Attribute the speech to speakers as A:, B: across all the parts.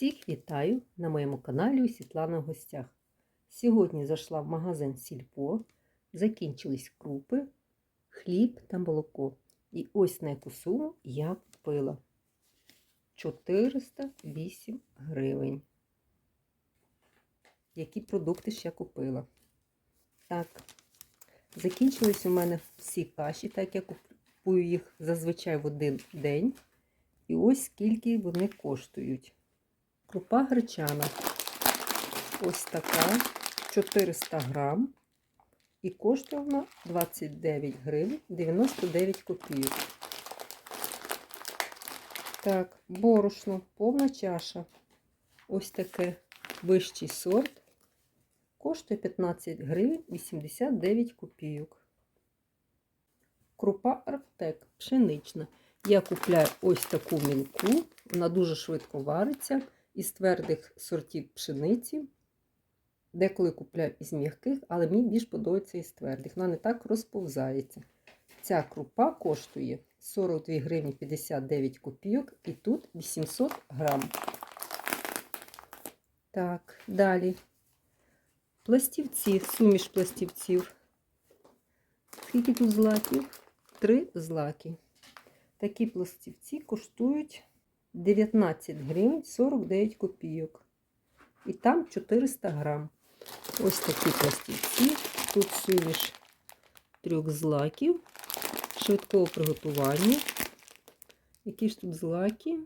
A: Всіх вітаю на моєму каналі у Світлана в гостях. Сьогодні зайшла в магазин Сільпо, закінчились крупи, хліб та молоко. І ось на яку суму я купила 408 гривень. Які продукти ще купила? Так, закінчились у мене всі каші, так я купую їх зазвичай в один день. І ось скільки вони коштують. Крупа гречана. Ось така 400 грам. І коштує вона 29 гривень 99 копійок. Так, борошно, повна чаша. Ось таке вищий сорт. Коштує 15 гривень 89 копійок. Крупа Артек пшенична. Я купляю ось таку мілку, вона дуже швидко вариться із твердих сортів пшениці. Деколи купляю із м'яких, але мені більш подобається із твердих. Вона не так розповзається. Ця крупа коштує 42 гривні 59 копійок і тут 800 грам. Так, далі. Пластівці, суміш пластівців. Скільки тут злаків? Три злаки. Такі пластівці коштують 19 гривень 49 копійок. І там 400 грам. Ось такі пластівці. Тут суміш трьох злаків, швидкого приготування. Які ж тут злаки?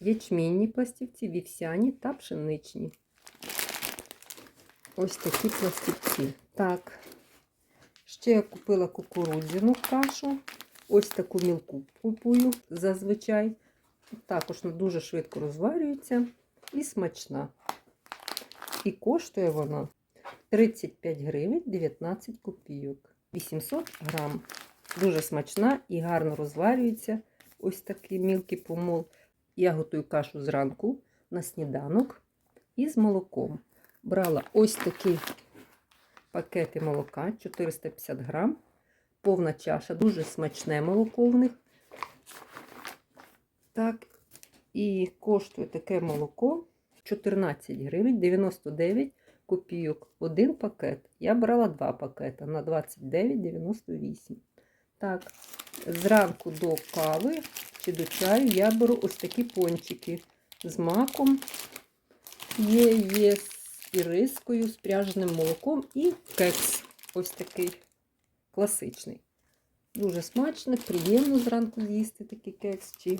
A: Ячмінні пластівці, вівсяні та пшеничні. Ось такі пластівці. Так, ще я купила кукурудзяну кашу. Ось таку мілку купую зазвичай. Також дуже швидко розварюється і смачна. І коштує вона 35 гривень 19 копійок. 800 грам. Дуже смачна і гарно розварюється. Ось такий мілкий помол. Я готую кашу зранку на сніданок із молоком. Брала ось такі пакети молока 450 грам повна чаша, дуже смачне молоко в них. Так, і коштує таке молоко 14 гривень 99 копійок. Один пакет. Я брала два пакети на 29,98. Так, зранку до кави чи до чаю я беру ось такі пончики з маком. Є, є з ірискою, з пряженим молоком і кекс ось такий класичний. Дуже смачно, приємно зранку з'їсти такий кекс чи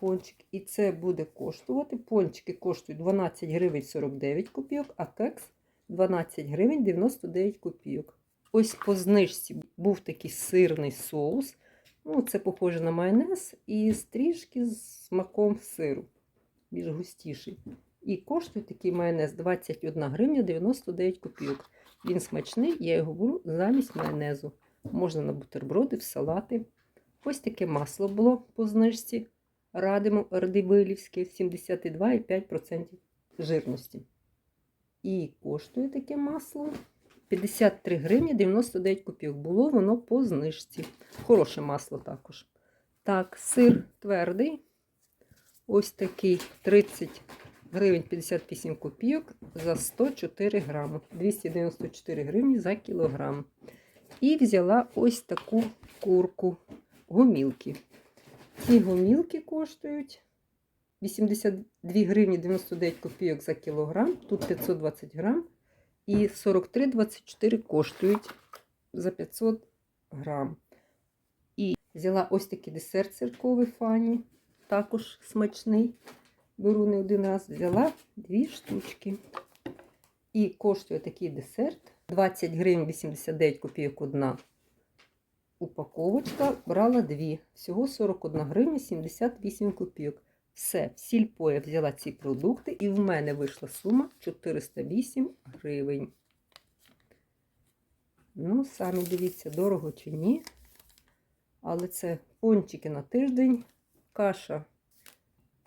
A: пончик. І це буде коштувати. Пончики коштують 12 гривень 49 копійок, а кекс 12 гривень 99 копійок. Ось по знижці був такий сирний соус. Ну, Це похоже на майонез і стрішки з смаком сиру, більш густіший. І коштує такий майонез 21 гривня 99 копійок. Він смачний, я його беру замість майонезу. Можна на бутерброди, в салати. Ось таке масло було по знижці. Радимо Радивилівське 72,5% жирності. І коштує таке масло 53 гривні 99 копійок. Було воно по знижці. Хороше масло також. Так, сир твердий. Ось такий 30 гривень 58 копійок за 104 грами. 294 гривні за кілограм. І взяла ось таку курку гомілки. Ці гомілки коштують 82 гривні 99 копійок за кілограм, тут 520 грам. І 43,24 коштують за 500 грам. І взяла ось такий десерт цирковий фані, також смачний. Беру не один раз, взяла дві штучки. І коштує такий десерт 20 гривень 89 копійок одна упаковочка. Брала дві. Всього 41 гривня 78 копійок. Все, в сільпо я взяла ці продукти, і в мене вийшла сума 408 гривень. Ну, самі дивіться, дорого чи ні. Але це пончики на тиждень, каша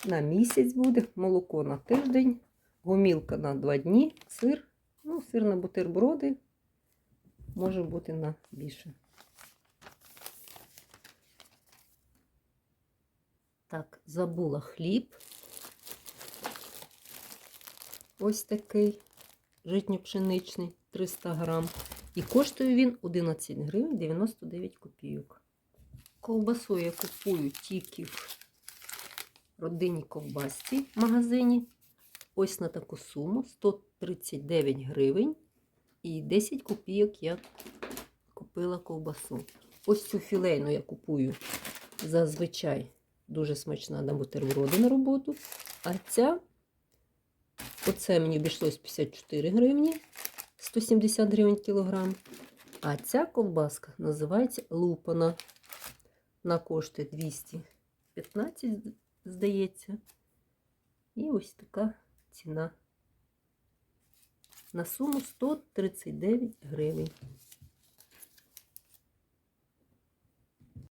A: на місяць буде, молоко на тиждень, гомілка на два дні, сир. Ну, сир на бутерброди може бути на більше. Так, забула хліб. ось такий житньо-пшеничний 300 грам. І коштує він 11 гривень 99 копійок. Ковбасу я купую тільки в родині ковбасці в магазині. Ось на таку суму 139 гривень і 10 копійок я купила ковбасу. Ось цю філейну я купую зазвичай дуже смачна на бутерброди на роботу. А ця, оце мені обійшлось 54 гривні, 170 гривень кілограм. А ця ковбаска називається лупана. Вона коштує 215, здається. І ось така ціна. На суму 139 гривень.